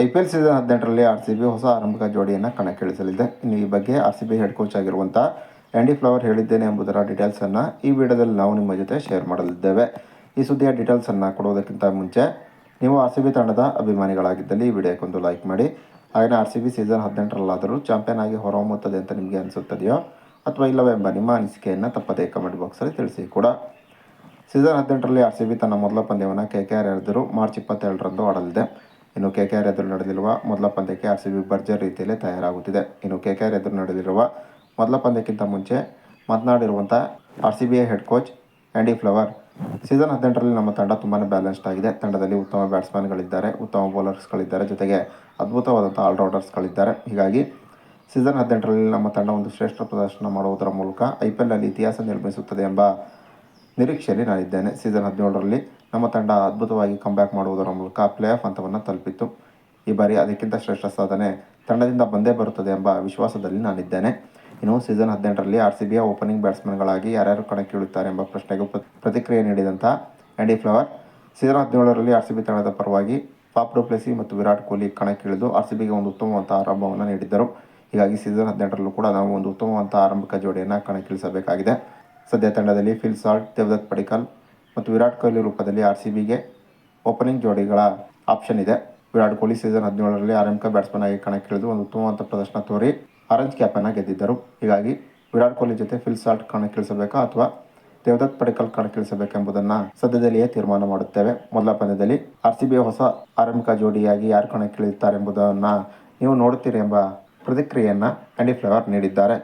I P L season ಹದಿನೆಂಟರಲ್ಲಿ R C B ಹೊಸ ಆರಂಭಿಕ ಜೋಡಿಯನ್ನು ಕಣಕ್ಕಿಳಿಸಲಿದೆ. ಇನ್ನು ಈ ಬಗ್ಗೆ ಆರ್ ಸಿ ಬಿ ಹೆಡ್ ಕೋಚ್ ಆಗಿರುವಂಥ ಆ್ಯಂಡಿ ಫ್ಲವರ್ ಹೇಳಿದ್ದೇನೆ ಎಂಬುದರ ಡೀಟೇಲ್ಸನ್ನು ಈ ವಿಡಿಯೋದಲ್ಲಿ ನಾವು ನಿಮ್ಮ ಜೊತೆ ಶೇರ್ ಮಾಡಲಿದ್ದೇವೆ. ಈ ಸುದ್ದಿಯ ಡೀಟೇಲ್ಸನ್ನು ಕೊಡುವುದಕ್ಕಿಂತ ಮುಂಚೆ ನೀವು ಆರ್ ಸಿ ಬಿ ತಂಡದ ಅಭಿಮಾನಿಗಳಾಗಿದ್ದಲ್ಲಿ ಈ ವಿಡಿಯೋಕ್ಕೊಂದು ಲೈಕ್ ಮಾಡಿ. ಹಾಗೆಯೇ ಆರ್ ಸಿ ಬಿ ಸೀಸನ್ ಹದಿನೆಂಟರಲ್ಲಾದರೂ ಚಾಂಪಿಯನ್ ಆಗಿ ಹೊರಹೊಮ್ಮುತ್ತದೆ ಅಂತ ನಿಮಗೆ ಅನಿಸುತ್ತದೆಯೋ ಅಥವಾ ಇಲ್ಲವೆಂಬ ನಿಮ್ಮ ಅನಿಸಿಕೆಯನ್ನು ತಪ್ಪದೇ ಕಮೆಂಟ್ ಬಾಕ್ಸಲ್ಲಿ ತಿಳಿಸಿ ಕೂಡ. ಸೀಸನ್ ಹದಿನೆಂಟರಲ್ಲಿ ಆರ್ ಸಿ ಬಿ ತನ್ನ ಮೊದಲ ಪಂದ್ಯವನ್ನು ಕೆ ಕೆ ಆರ್ ಎದುರು ಮಾರ್ಚ್ ಇಪ್ಪತ್ತೇಳರಂದು ಆಡಲಿದೆ. ಇನ್ನು ಕೆ ಕೆ ಆರ್ ಎದುರು ನಡೆದಿರುವ ಮೊದಲ ಪಂದ್ಯಕ್ಕೆ ಆರ್ ಸಿ ಬಿ ಭರ್ಜರಿ ರೀತಿಯಲ್ಲಿ ತಯಾರಾಗುತ್ತಿದೆ. ಇನ್ನು ಕೆ ಕೆ ಆರ್ ಎದುರು ನಡೆದಿರುವ ಮೊದಲ ಪಂದ್ಯಕ್ಕಿಂತ ಮುಂಚೆ ಮಾತನಾಡಿರುವಂಥ R C ಬಿಯ head coach Andy Flower, season ಹದಿನೆಂಟರಲ್ಲಿ ನಮ್ಮ ತಂಡ ತುಂಬಾ ಬ್ಯಾಲೆನ್ಸ್ಡ್ ಆಗಿದೆ. ತಂಡದಲ್ಲಿ ಉತ್ತಮ ಬ್ಯಾಟ್ಸ್ಮನ್ಗಳಿದ್ದಾರೆ ಉತ್ತಮ ಬೌಲರ್ಸ್ಗಳಿದ್ದಾರೆ, ಜೊತೆಗೆ ಅದ್ಭುತವಾದಂಥ ಆಲ್ರೌಂಡರ್ಸ್ಗಳಿದ್ದಾರೆ. ಹೀಗಾಗಿ ಸೀಸನ್ ಹದಿನೆಂಟರಲ್ಲಿ ನಮ್ಮ ತಂಡ ಒಂದು ಶ್ರೇಷ್ಠ ಪ್ರದರ್ಶನ ಮಾಡುವುದರ ಮೂಲಕ ಐ ಪಿ ಎಲ್ನಲ್ಲಿ ಇತಿಹಾಸ ನಿರ್ಮಿಸುತ್ತದೆ ಎಂಬ ನಿರೀಕ್ಷೆಯಲ್ಲಿ ನಾನಿದ್ದೇನೆ ಸೀಸನ್ ಹದಿನೇಳರಲ್ಲಿ ನಮ್ಮ ತಂಡ ಅದ್ಭುತವಾಗಿ ಕಂಬ್ಯಾಕ್ ಮಾಡುವುದರ ಮೂಲಕ ಪ್ಲೇ ಆಫ್ ಹಂತವನ್ನು ತಲುಪಿತ್ತು. ಈ ಬಾರಿ ಅದಕ್ಕಿಂತ ಶ್ರೇಷ್ಠ ಸಾಧನೆ ತಂಡದಿಂದ ಬಂದೇ ಬರುತ್ತದೆ ಎಂಬ ವಿಶ್ವಾಸದಲ್ಲಿ ನಾನಿದ್ದೇನೆ ಇನ್ನು ಸೀಸನ್ ಹದಿನೆಂಟರಲ್ಲಿ ಆರ್ ಸಿ ಬಿಯ ಓಪನಿಂಗ್ ಬ್ಯಾಟ್ಸ್ಮನ್ಗಳಾಗಿ ಯಾರ್ಯಾರು ಕಣಕ್ಕಿಳಿಯುತ್ತಾರೆ ಎಂಬ ಪ್ರಶ್ನೆಗೆ ಪ್ರ- ಪ್ರತಿಕ್ರಿಯೆ ನೀಡಿದಂಥ ಆ್ಯಂಡಿ ಫ್ಲವರ್ ಸೀಸನ್ ಹದಿನೇಳರಲ್ಲಿ ಆರ್ ಸಿ ಬಿ ತಂಡದ ಪರವಾಗಿ ಪಾಪ್ ಡುಪ್ಲೆಸಿ ಮತ್ತು ವಿರಾಟ್ ಕೊಹ್ಲಿ ಕಣಕ್ಕಿಳಿದು ಆರ್ ಸಿ ಬಿಗೆ ಒಂದು ಉತ್ತಮವಾದ ಆರಂಭವನ್ನು ನೀಡಿದ್ದರು. ಹೀಗಾಗಿ ಸೀಸನ್ ಹದಿನೆಂಟರಲ್ಲೂ ಕೂಡ ನಾವು ಒಂದು ಉತ್ತಮವಾದ ಆರಂಭಿಕ ಜೋಡಿಯನ್ನು ಕಣಕ್ಕಿಳಿಸಬೇಕಾಗಿದೆ. ಸದ್ಯ ತಂಡದಲ್ಲಿ ಫಿಲ್ ಸಾಲ್ಟ್, ದೇವದತ್ ಪಡಿಕಲ್ ಮತ್ತು ವಿರಾಟ್ ಕೊಹ್ಲಿ ರೂಪದಲ್ಲಿ ಆರ್ ಸಿ ಬಿಗೆ ಓಪನಿಂಗ್ ಜೋಡಿಗಳ ಆಪ್ಷನ್ ಇದೆ. ವಿರಾಟ್ ಕೊಹ್ಲಿ ಸೀಸನ್ ಹದಿನೇಳರಲ್ಲಿ ಆರಂಭಿಕ ಬ್ಯಾಟ್ಸ್ಮನ್ ಆಗಿ ಕಣಕ್ಕಿಳಿದು ಒಂದು ಉತ್ತಮವಾದ ಪ್ರದರ್ಶನ ತೋರಿ ಆರೆಂಜ್ ಕ್ಯಾಪನ್ನು ಗೆದ್ದಿದ್ದರು. ಹೀಗಾಗಿ ವಿರಾಟ್ ಕೊಹ್ಲಿ ಜೊತೆ ಫಿಲ್ ಸಾಲ್ಟ್ ಕಣಕ್ಕಿಳಿಸಬೇಕಾ ಅಥವಾ ದೇವದತ್ ಪಡಿಕಲ್ ಕಣಕ್ಕಿಳಿಸಬೇಕೆಂಬುದನ್ನು ಸದ್ಯದಲ್ಲಿಯೇ ತೀರ್ಮಾನ ಮಾಡುತ್ತೇವೆ. ಮೊದಲ ಪಂದ್ಯದಲ್ಲಿ ಆರ್ ಸಿ ಬಿ ಹೊಸ ಆರಂಭಿಕ ಜೋಡಿಯಾಗಿ ಯಾರು ಕಣಕ್ಕಿಳಿಯುತ್ತಾರೆ ಎಂಬುದನ್ನು ನೀವು ನೋಡುತ್ತೀರಿ ಎಂಬ ಪ್ರತಿಕ್ರಿಯೆಯನ್ನು ಆ್ಯಂಡಿ ಫ್ಲವರ್ ನೀಡಿದ್ದಾರೆ.